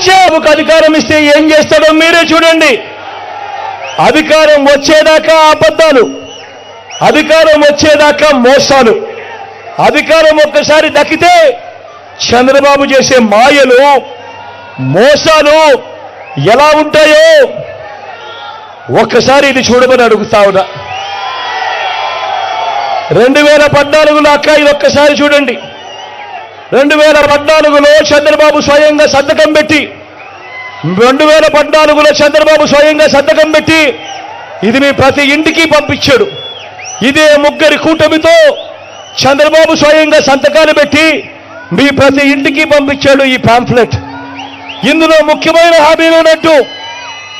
రాజ్యానికి అధికారం ఇస్తే ఏం చేస్తాడో మీరే చూడండి. అధికారం వచ్చేదాకా అబద్ధాలు అధికారం వచ్చేదాకా మోసాలు అధికారం ఒక్కసారి దక్కితే చంద్రబాబు చేసే మాయలు మోసాలు ఎలా ఉంటాయో ఒక్కసారి ఇది చూడమని అడుగుతా ఉన్నా. రెండు వేల పద్నాలుగులో అక్క ఇది ఒక్కసారి చూడండి. రెండు వేల పద్నాలుగులో చంద్రబాబు స్వయంగా సంతకం పెట్టి రెండు వేల పద్నాలుగులో చంద్రబాబు స్వయంగా సంతకం పెట్టి ఇది మీ ప్రతి ఇంటికి పంపించాడు. ఇదే ముగ్గురి కూటమితో చంద్రబాబు స్వయంగా సంతకాలు పెట్టి మీ ప్రతి ఇంటికి పంపించాడు ఈ పాంఫ్లెట్ ఇందులో ముఖ్యమైన హామీలు ఉన్నట్టు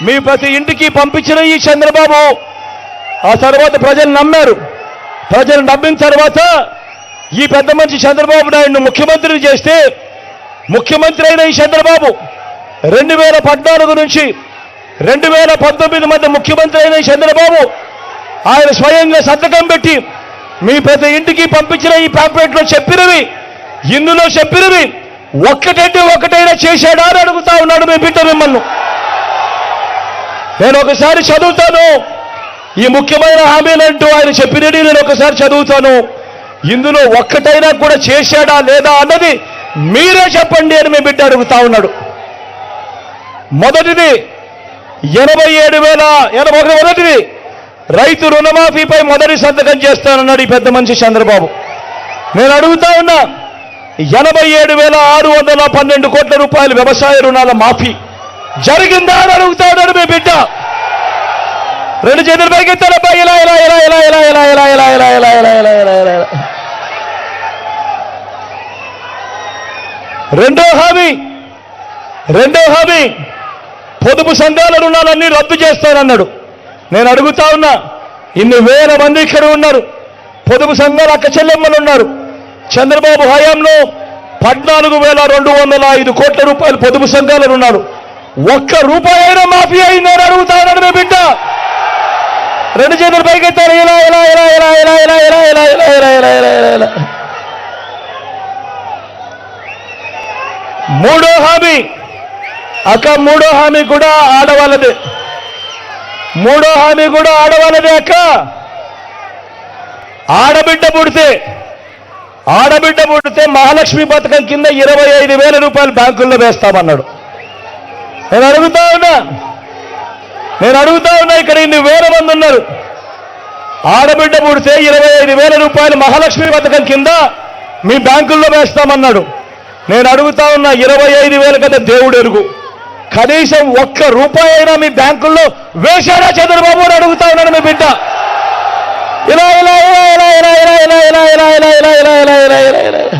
మీ ప్రతి ఇంటికి పంపించిన ఈ చంద్రబాబు ఆ తర్వాత ప్రజలు నమ్మారు. ప్రజలు నమ్మిన తర్వాత ఈ పెద్ద మనిషి చంద్రబాబు నాయుడును ముఖ్యమంత్రిని చేస్తే ముఖ్యమంత్రి అయిన ఈ చంద్రబాబు రెండు వేల పద్నాలుగు నుంచి రెండు వేల పంతొమ్మిది మధ్య ముఖ్యమంత్రి అయిన ఈ చంద్రబాబు ఆయన స్వయంగా సంతకం పెట్టి మీ ప్రతి ఇంటికి పంపించిన ఈ ప్యాంప్లెట్లో చెప్పినవి ఇందులో చెప్పినవి ఒక్కటంటే ఒక్కటైనా చేశాడా అని అడుగుతా ఉన్నాడు మీ బిడ్డ మిమ్మల్ని. నేను ఒకసారి చదువుతాను. ఈ ముఖ్యమైన హామీలంటూ ఆయన చెప్పినది నేను ఒకసారి చదువుతాను. ఇందులో ఒక్కటైనా కూడా చేశాడా లేదా అన్నది మీరే చెప్పండి అని మీ బిడ్డ అడుగుతా ఉన్నాడు. మొదటిది ఎనభై ఏడు వేల ఎనభై ఒకటి మొదటిది. రైతు రుణమాఫీపై మొదటి సంతకం చేస్తానన్నాడు ఈ పెద్ద మనిషి చంద్రబాబు. నేను అడుగుతా ఉన్నా ఎనభై ఏడు వేల ఆరు వందల పన్నెండు కోట్ల రూపాయల వ్యవసాయ రుణాల మాఫీ జరిగిందా అని అడుగుతా ఉన్నాడు మీ బిడ్డ. రెండు చేతులు పైకి ఇలా ఇలా ఇలా ఇలా ఇలా ఇలా ఇలా ఇలా ఇలా ఇలా ఇలా ఇలా ఇలా ఇలా ఇలా రెండో హామీ రెండో హామీ పొదుపు సంఘాల రుణాలన్నీ రద్దు చేస్తానన్నాడు నేను అడుగుతా ఉన్నా ఇన్ని వేల మంది ఇక్కడ ఉన్నారు పొదుపు సంఘాల అక్క చెల్లెమ్మలు ఉన్నారు చంద్రబాబు హయాంలో పద్నాలుగు వేల రెండు వందల ఐదు కోట్ల రూపాయలు పొదుపు సంఘాల ఉన్నారు ఒక్క రూపాయి అయినా మాఫీ అయిందని అడుగుతానని బిడ్డ రెండు చేతులు పైకెత్తారు ఇలా ఇలా ఇలా ఇలా ఇలా ఇలా ఇలా ఇలా ఇలా ఇలా ఇలా ఇలా ఇలా ఇలా మూడో హామీ అక్క మూడో హామీ కూడా ఆడవాళ్ళదే మూడో హామీ కూడా ఆడవాళ్ళదే అక్క ఆడబిడ్డ పుడితే ఆడబిడ్డ పుడితే మహాలక్ష్మి పథకం కింద ఇరవై ఐదు వేల రూపాయలు బ్యాంకుల్లో వేస్తామన్నాడు నేను అడుగుతా ఉన్నా నేను అడుగుతా ఉన్నా ఇక్కడ ఇన్ని వేల మంది ఉన్నారు ఆడబిడ్డ పుడితే ఇరవై ఐదు వేల రూపాయలు మహాలక్ష్మి పథకం కింద మీ బ్యాంకుల్లో వేస్తామన్నాడు నేను అడుగుతా ఉన్నా ఇరవై ఐదు వేల కదా దేవుడు ఎరుగు కనీసం ఒక్క రూపాయి అయినా మీ బ్యాంకుల్లో వేశాడా చంద్రబాబు అని అడుగుతా ఉన్నాడు మీ బిడ్డ ఇలా ఇలా ఇలా ఇలా ఇలా ఇలా ఇలా ఇలా ఇలా ఇలా ఇలా ఇలా ఇలా ఇలా ఇలా ఇలా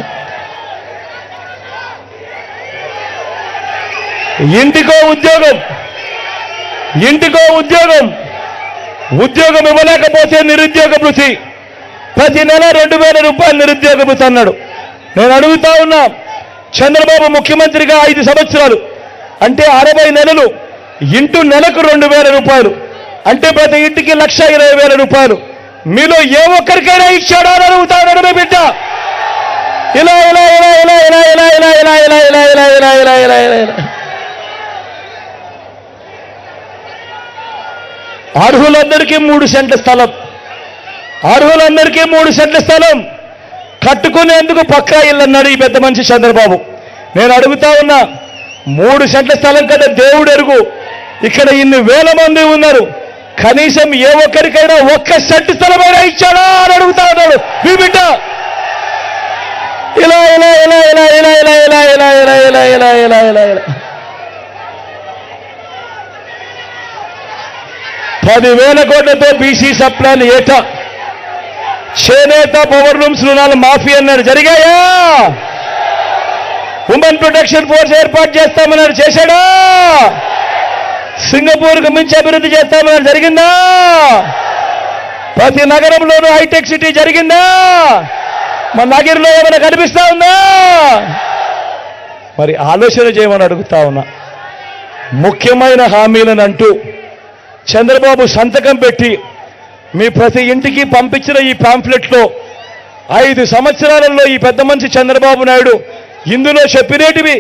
ఇంటికో ఉద్యోగం ఇంటికో ఉద్యోగం ఉద్యోగం ఇవ్వలేకపోతే నిరుద్యోగ భృతి ప్రతి నెల రెండు వేల రూపాయలు నిరుద్యోగ భృతి అన్నాడు నేను అడుగుతా ఉన్నా చంద్రబాబు ముఖ్యమంత్రిగా ఐదు సంవత్సరాలు అంటే అరవై నెలలు ఇంటూ నెలకు రెండు వేల రూపాయలు అంటే ప్రతి ఇంటికి లక్ష ఇరవై వేల రూపాయలు మీలో ఏ ఒక్కరికైనా ఇచ్చాడా అని అడుగుతా ఉన్నాడు మీ బిడ్డ ఇలా ఇలా ఇలా ఇలా ఇలా ఇలా ఇలా ఇలా ఇలా ఇలా ఇలా ఇలా ఇలా ఇలా ఇలా ఇలా అర్హులందరికీ మూడు సెంట్ల స్థలం అర్హులందరికీ మూడు సెంట్ల స్థలం కట్టుకునేందుకు పక్కా ఇల్లు అన్నాడు ఈ పెద్ద మనిషి చంద్రబాబు నేను అడుగుతా ఉన్నా మూడు సెంట్ల స్థలం కదా దేవుడు ఎరుగు ఇక్కడ ఇన్ని వేల మంది ఉన్నారు కనీసం ఏ ఒక్కరికైనా ఒక్క సెంటు స్థలమైనా ఇచ్చాడా అని అడుగుతా ఉన్నాడు మీ బిడ్డ ఇలా ఇలా ఇలా ఇలా ఇలా ఇలా ఇలా ఇలా ఇలా ఇలా ఇలా ఇలా ఇలా ఇలా పదివేల కోట్లతో బీసీ సప్లాన్ ఏటా. చేనేత పవర్ రూమ్స్ రుణాలు మాఫీ అన్నాడు జరిగాయా? ఉమెన్ ప్రొటెక్షన్ ఫోర్స్ ఏర్పాటు చేస్తామన్నాడు చేశాడా? సింగపూర్కు మించి అభివృద్ధి చేస్తామన్నాడు జరిగిందా? ప్రతి నగరంలోనూ హైటెక్ సిటీ జరిగిందా? మన నగరంలో ఏమైనా కనిపిస్తా ఉందా? మరి ఆలోచన చేయమని అడుగుతా ఉన్నా. ముఖ్యమైన హామీలను అంటూ చంద్రబాబు సంతకం పెట్టి మీ ప్రతి ఇంటికి పంపించిన ఈ పాంఫ్లెట్లో ఐదు సంవత్సరాలలో ఈ పెద్ద మనిషి చంద్రబాబు నాయుడు ఇందులో చెప్పినేటివి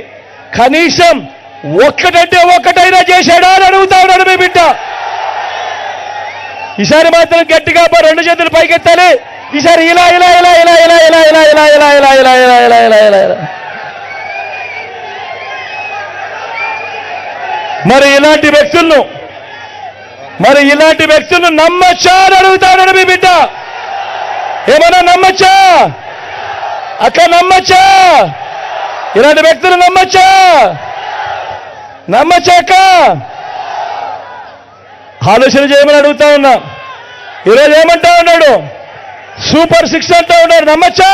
కనీసం ఒక్కటంటే ఒక్కటైనా చేశాడా అని అడుగుతా ఉన్నాడు మీ బిడ్డ ఈసారి మాత్రం గట్టిగా రెండు చేతులు పైకెత్తాలి ఈసారి ఇలా ఇలా ఇలా ఇలా ఇలా ఇలా ఇలా ఇలా ఇలా ఇలా ఇలా ఇలా ఇలా ఇలా ఇలా ఇలా మరి ఇలాంటి వ్యక్తులను మరి ఇలాంటి వ్యక్తులు నమ్మచ్చా అని అడుగుతాడు మీ బిడ్డ. ఏమన్నా నమ్మచ్చా? అక్క నమ్మచ్చా? ఇలాంటి వ్యక్తులు నమ్మచ్చా? నమ్మచ్చా ఆలోచన చేయమని అడుగుతా ఉన్నా. ఈరోజు ఏమంటా ఉన్నాడు? సూపర్ సిక్స్ అంటా ఉన్నాడు. నమ్మచ్చా?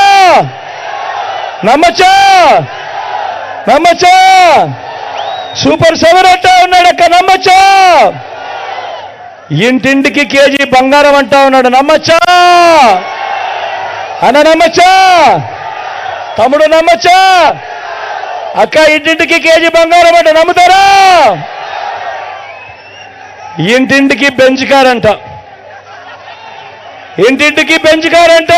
నమ్మచ్చా? నమ్మచ్చా? సూపర్ సెవెన్ అంటా ఉన్నాడు అక్క. నమ్మచ్చా? ఇంటింటికి కేజీ బంగారం అంటా ఉన్నాడు. నమ్మచ్చా? అన్న నమ్మచ్చా? తమ్ముడు నమ్మచ్చా? అక్క ఇంటింటికి కేజీ బంగారం అంటే నమ్ముతారా? ఇంటింటికి బెంచ్ కార్ అంట. ఇంటింటికి బెంచ్ కార్ అంట.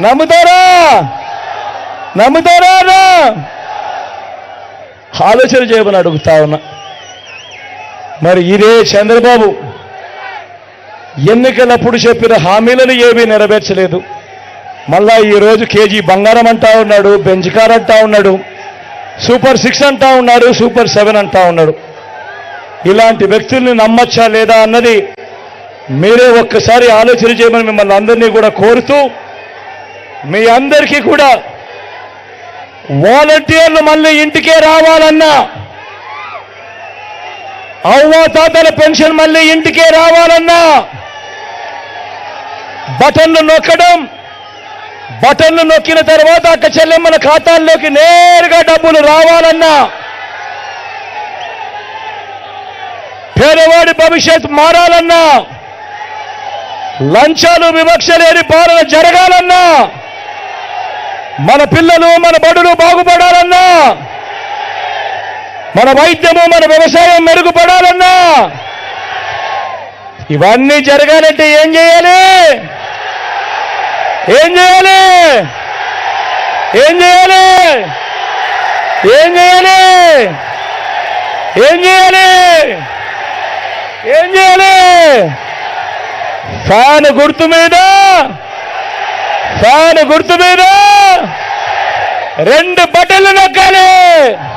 నమ్ముతారా? నమ్ముతారా ఆలోచన చేయమని అడుగుతా ఉన్నా. మరి ఇదే చంద్రబాబు. ఎన్నికలప్పుడు చెప్పిన హామీలను ఏమీ నెరవేర్చలేదు. మళ్ళా ఈరోజు కేజీ బంగారం అంటా ఉన్నాడు బెంచ్ కార్ అంటా ఉన్నాడు సూపర్ సిక్స్ అంటా ఉన్నాడు సూపర్ సెవెన్ అంటా ఉన్నాడు. ఇలాంటి వ్యక్తుల్ని నమ్మచ్చా లేదా అన్నది మీరే ఒక్కసారి ఆలోచన చేయమని మిమ్మల్ని అందరినీ కూడా కోరుతూ మీ అందరికీ కూడా వాలంటీర్లు మళ్ళీ ఇంటికే రావాలన్నా అవ్వ తాతల పెన్షన్ మళ్ళీ ఇంటికే రావాలన్నా. బటన్లు నొక్కడం బటన్లు నొక్కిన తర్వాత అక్క చెల్లెమ్మల ఖాతాల్లోకి నేరుగా డబ్బులు రావాలన్నా. పేదవాడి భవిష్యత్ మారాలన్నా. లంచాలు వివక్ష లేని పాలన జరగాలన్నా. మన పిల్లలు మన బడులు బాగుపడాలన్నా. మన వైద్యము మన వ్యవసాయం మెరుగుపడాలన్నా. ఇవన్నీ జరగాలంటే ఏం చేయాలి? ఏం చేయాలి? ఏం చేయాలి? ఏం చేయాలి? ఏం చేయాలి? ఏం చేయాలి? ఫ్యాన్ గుర్తు మీద ఫ్యాన్ గుర్తు మీద రెండు బటన్లు నొక్కాలి.